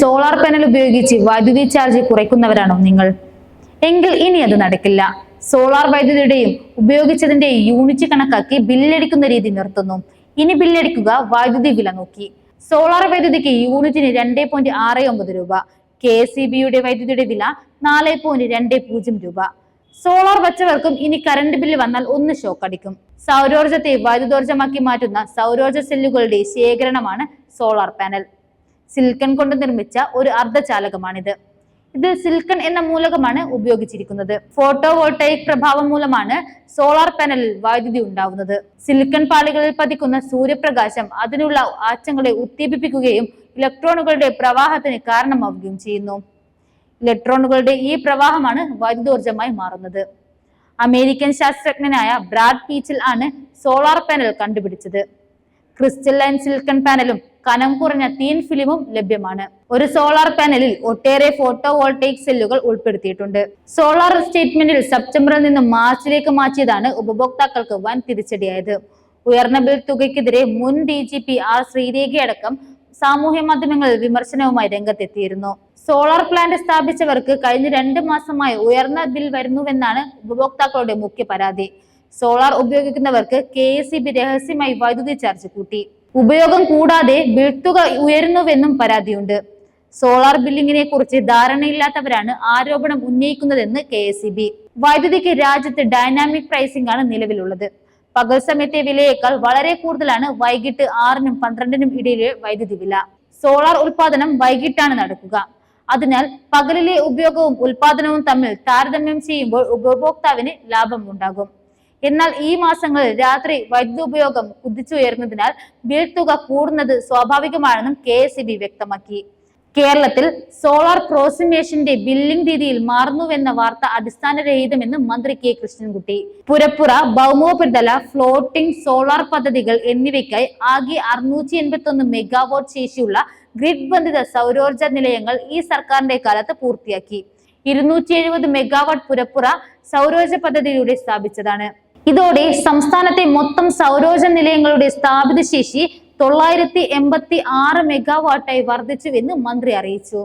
Solar panel ഉപയോഗിച്ച് വൈദ്യുതി charge കുറയ്ക്കുന്നവരാണോ നിങ്ങൾ? എങ്കിൽ ഇനി അത് നടക്കില്ല. സോളാർ വൈദ്യുതിയുടെയും ഉപയോഗിച്ചതിന്റെ യൂണിറ്റ് കണക്കാക്കി ബില്ലടിക്കുന്ന രീതി നിർത്തുന്നു. ഇനി ബില്ലടിക്കുക വൈദ്യുതി വില നോക്കി. സോളാർ വൈദ്യുതിക്ക് യൂണിറ്റിന് രണ്ടേ പോയിന്റ് ആറ് ഒമ്പത് രൂപ. കെ സി ബിയുടെ വൈദ്യുതിയുടെ വില നാല് പോയിന്റ് രണ്ട് പൂജ്യം രൂപ. സോളാർ വച്ചവർക്കും ഇനി കറണ്ട് ബില്ല് വന്നാൽ ഒന്ന് ഷോക്ക് അടിക്കും. സൗരോർജത്തെ വൈദ്യുതോർജമാക്കി മാറ്റുന്ന സൗരോർജ സെല്ലുകളുടെ ശേഖരണമാണ് സോളാർ പാനൽ സിലിക്കൺ കൊണ്ട് നിർമ്മിച്ച ഒരു അർദ്ധചാലകമാണിത്. ഇത് സിൽക്കൺ എന്ന മൂലകമാണ് ഉപയോഗിച്ചിരിക്കുന്നത്. ഫോട്ടോ വോൾട്ടൈക് പ്രഭാവം മൂലമാണ് സോളാർ പാനലിൽ വൈദ്യുതി ഉണ്ടാവുന്നത്. സിൽക്കൺ പാളികളിൽ പതിക്കുന്ന സൂര്യപ്രകാശം അതിനുള്ള ആറ്റങ്ങളെ ഉത്തേജിപ്പിക്കുകയും ഇലക്ട്രോണുകളുടെ പ്രവാഹത്തിന് കാരണമാവുകയും ചെയ്യുന്നു. ഇലക്ട്രോണുകളുടെ ഈ പ്രവാഹമാണ് വൈദ്യുതോർജമായി മാറുന്നത്. അമേരിക്കൻ ശാസ്ത്രജ്ഞനായ ബ്രാഡ് പീച്ചിൽ ആണ് സോളാർ പാനൽ കണ്ടുപിടിച്ചത്. ക്രിസ്റ്റൽ ലൈൻ സിൽക്കൺ പാനലും കനം കുറഞ്ഞ തീൻ ഫിലിമും ലഭ്യമാണ്. ഒരു സോളാർ പാനലിൽ ഒട്ടേറെ ഫോട്ടോ വോൾട്ടേക് സെല്ലുകൾ ഉൾപ്പെടുത്തിയിട്ടുണ്ട്. സോളാർ സ്റ്റേറ്റ്മെന്റിൽ സെപ്റ്റംബറിൽ നിന്ന് മാർച്ചിലേക്ക് മാറ്റിയതാണ് ഉപഭോക്താക്കൾക്ക് വൻ തിരിച്ചടിയായത്. ഉയർന്ന ബിൽ തുകയ്ക്കെതിരെ മുൻ ഡി ജി പി ആർ ശ്രീരേഖയടക്കം സാമൂഹ്യ മാധ്യമങ്ങളിൽ വിമർശനവുമായി രംഗത്തെത്തിയിരുന്നു. സോളാർ പ്ലാന്റ് സ്ഥാപിച്ചവർക്ക് കഴിഞ്ഞ രണ്ട് മാസമായി ഉയർന്ന ബിൽ വരുന്നുവെന്നാണ് ഉപഭോക്താക്കളുടെ മുഖ്യ പരാതി. സോളാർ ഉപയോഗിക്കുന്നവർക്ക് കെ രഹസ്യമായി വൈദ്യുതി ചാർജ് കൂട്ടി. ഉപയോഗം കൂടാതെ ബിൽ തുക ഉയരുന്നുവെന്നും പരാതിയുണ്ട്. സോളാർ ബില്ലിങ്ങിനെ കുറിച്ച് ധാരണയില്ലാത്തവരാണ് ആരോപണം ഉന്നയിക്കുന്നതെന്ന് കെ എസ് വൈദ്യുതിക്ക് രാജ്യത്ത് ഡൈനാമിക് പ്രൈസിംഗ് ആണ് നിലവിലുള്ളത്. പകൽ സമയത്തെ വിലയേക്കാൾ വളരെ കൂടുതലാണ് വൈകിട്ട് ആറിനും പന്ത്രണ്ടിനും ഇടയിലെ വൈദ്യുതി വില. സോളാർ ഉൽപാദനം വൈകിട്ടാണ് നടക്കുക. അതിനാൽ പകലിലെ ഉപയോഗവും ഉൽപാദനവും തമ്മിൽ താരതമ്യം ചെയ്യുമ്പോൾ ഉപഭോക്താവിന് ലാഭം ഉണ്ടാകും എന്നാൽ ഈ മാസങ്ങളിൽ രാത്രി വൈദ്യുതി ഉപയോഗം കുതിച്ചുയർന്നതിനാൽ ബിൽ തുക കൂടുന്നത് സ്വാഭാവികമാണെന്നും കെ വ്യക്തമാക്കി. കേരളത്തിൽ സോളാർ പ്രോസിമേഷന്റെ ബില്ലിംഗ് രീതിയിൽ മാറുന്നുവെന്ന വാർത്ത അടിസ്ഥാനരഹിതമെന്ന് മന്ത്രി കെ കൃഷ്ണൻകുട്ടി. പുരപ്പുറ ഭൗമോപരിതല ഫ്ലോട്ടിംഗ് സോളാർ പദ്ധതികൾ എന്നിവയ്ക്കായി ആകെ അറുന്നൂറ്റി എൺപത്തി ഒന്ന് മെഗാവാട്ട് ശേഷിയുള്ള ഗ്രിഡ് ബന്ധിത സൗരോർജ നിലയങ്ങൾ ഈ സർക്കാരിന്റെ കാലത്ത് പൂർത്തിയാക്കി. ഇരുന്നൂറ്റി എഴുപത് മെഗാവാട്ട് പുരപ്പുറ സൗരോർജ പദ്ധതിയിലൂടെ സ്ഥാപിച്ചതാണ്. ഇതോടെ സംസ്ഥാനത്തെ മൊത്തം സൗരോർജ നിലയങ്ങളുടെ സ്ഥാപിത ശേഷി തൊള്ളായിരത്തി എൺപത്തി ആറ് മെഗാവാട്ടായി വർദ്ധിച്ചുവെന്ന് മന്ത്രി അറിയിച്ചു.